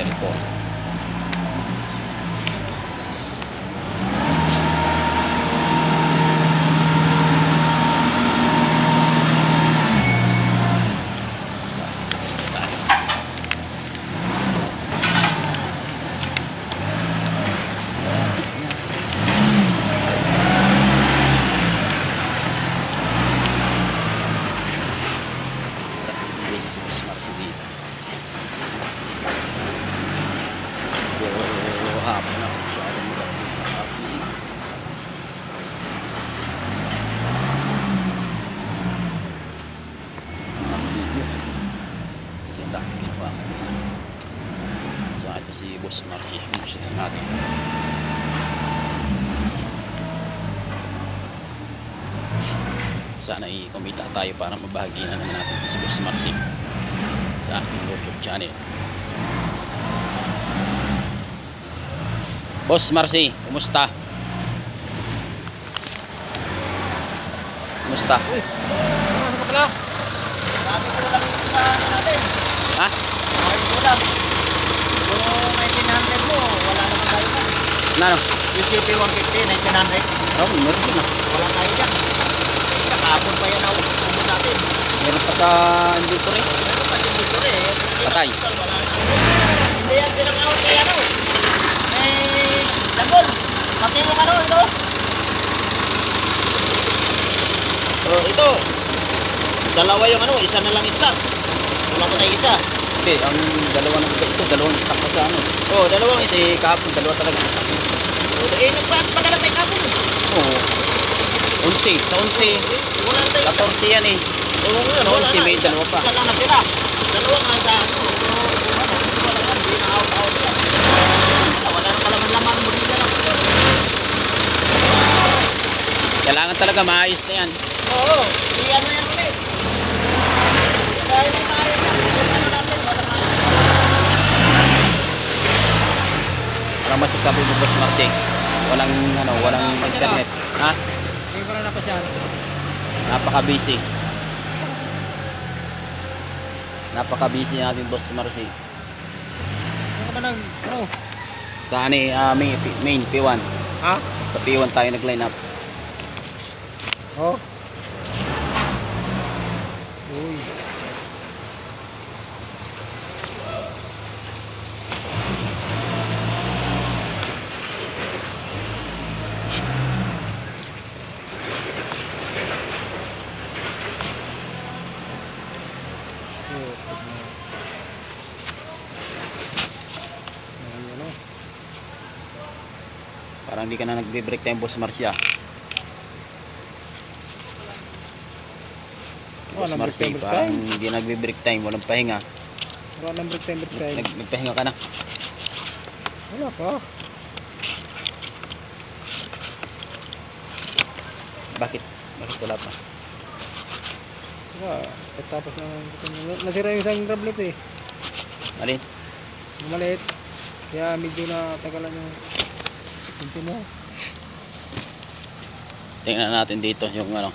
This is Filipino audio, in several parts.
anymore. Si Boss Marcy. Marcy natin. Sana i-kumita tayo para mabahagi na naman natin si Boss Marcy sa ating YouTube channel. Boss Marcy, kumusta? Kumusta? Uy, ano ka pala? Sabi ko lang yung sa ano natin. Ha? Sabi ko lang. Yung 1900 mo, wala naman tayo na. Ano? Yung CP 150, 1900, Oh, meron din ah. wala tayo dyan. Sa kahapon pa yan ako pumunta natin. Meron pa sa inventory. Ano pa dito eh. Patay. Wala na. Hindi yan pinakawat kay ano. Eh, Dagol. Pati yung ano, ito. Oh, ito. Dalawa yung ano, isa na lang stock. Wala pa tayo isa. Okay, ang dalawa ng ito, dalawang stock sa ano. Oh, dalawang isa. Kasi kahapon, dalawa talaga ang stock. Eh, nagpadala tayo kapon. Oo. 11, sa 11, Wala tayo isa. 14 yan eh. Oo, nga, Sa wala 11 na. may dalawa pa. Isa lang natira. Dalawa nga sa Hindi. Kailangan talaga maayos na yan. Oo, di ano yan ulit. Kaya na. Ano natin, wala na. Walang masasabi mo, Boss Marcy. Walang, ano, walang internet. Ha? Hindi ko na napasyan. Napaka-busy. Napaka-busy natin, Boss Marcy. Ano ka nag, ano? Sa ano ah, main, main P1. Ha? Sa P1 tayo nag-line up. Oo. Uy. Parang hindi ka na nagbe-break time, Boss Marcy ah. Boss break parang hindi nagbe-break time, walang pahinga. Wala nang break time, break time. Nag nagpahinga ka na. Wala pa. Bakit? Bakit wala pa? Wala. Tapos na, nasira yung isang grablet eh. Alin? Maliit. Kaya medyo na tagalan yung Tingnan natin dito yung ano.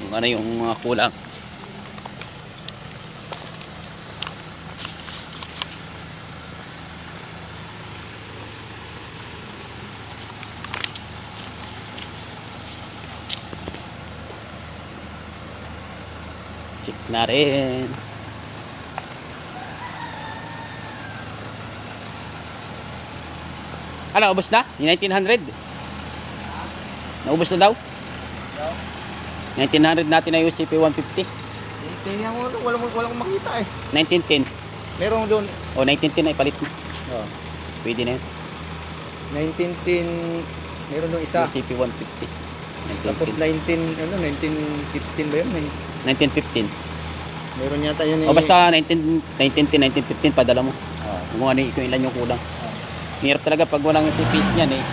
Yung ano yung mga kulang. Check na rin. Ano, ubos na? Yung 1900? Naubos na daw? 1900 natin na UCP 150. Tingnan mo, wala mo wala akong makita eh. 1910. Meron doon. O 1910 ay palit na. Oh. Pwede na yun. 1910 meron doon isa. UCP 150. Tapos 1910. 19 ano 1915 ba yun? Nin- 1915. Meron yata yun. O basta 19, 1910, 1915 padala mo. Oh. Kung ano kung ilan yung kulang. Hirap talaga pag walang CPs niyan eh.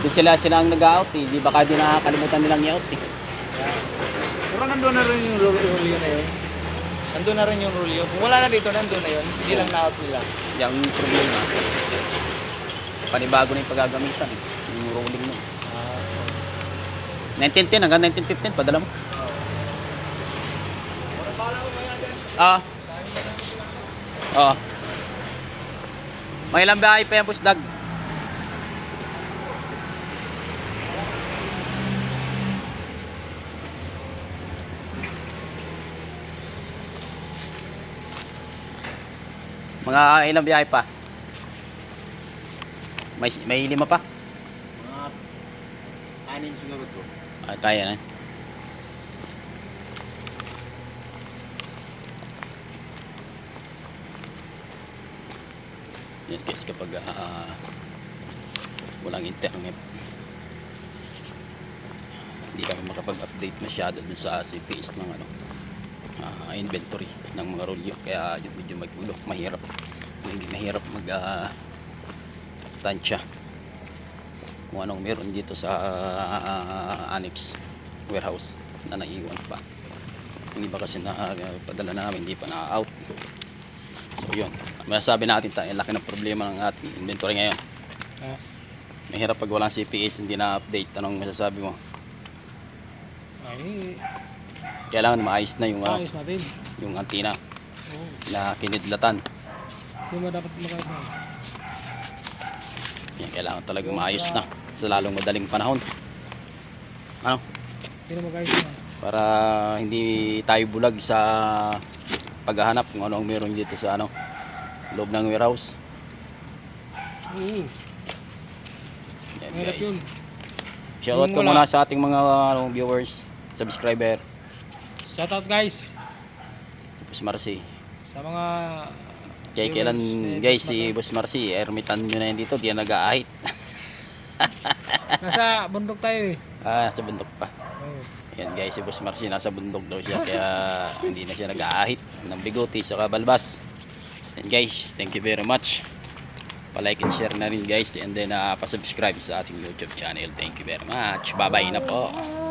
Doon sila sila ang nag-out eh. Di baka di nakakalimutan nilang i-out eh. Pero nandun na rin yung rule, rule yun na yun. Nandun na rin yung rule yun. Kung wala na dito, nandun na yun. Hindi lang na-out nila. Yung problema. Panibago na yung paggagamitan eh. Yung rolling mo. 1910 hanggang 1915 padala mo. Ah. Oo. May ilang biyahe pa yan, Boss Dag? Mga ilang biyahe pa? May, may lima pa? Mga anim siguro to. Ah, kaya na. Yan guys kapag ah, walang internet hindi kami makapag-update masyado dun sa CPS ng ano ah, inventory ng mga rolyo kaya yun medyo magulo mahirap. Hindi mahirap mag ah, tansya kung anong meron dito sa ah, annex warehouse na naiwan pa. Yung iba kasi na ah, padala namin hindi pa na-out. So yun masasabi natin tayo laki ng problema ng ating inventory ngayon Ah. mahirap pag walang CPS hindi na-update anong masasabi mo Ay, kailangan maayos na yung ano, ayos natin. yung antina Oo. na kinidlatan Sino dapat magkayos na? yan, kailangan talaga maayos na sa lalong madaling panahon ano Sino magkayos na? para hindi tayo bulag sa paghahanap kung ano ang meron dito sa ano loob ng warehouse Oo. yan guys yun. shoutout ko muna sa ating mga ano, viewers subscriber Shoutout guys Boss Marcy sa mga kaya kailan guys si. Boss Marcy ermitan nyo na yan dito di yan nag-aahit Nasa bundok tayo eh. ah sa bundok pa. Yan guys, si Boss Marcy nasa bundok daw siya kaya hindi na siya nag-aahit ng bigoti sa kabalbas. And guys, thank you very much. Pa-like and share na rin guys and then uh, pa-subscribe sa ating YouTube channel. Thank you very much. Bye-bye na po.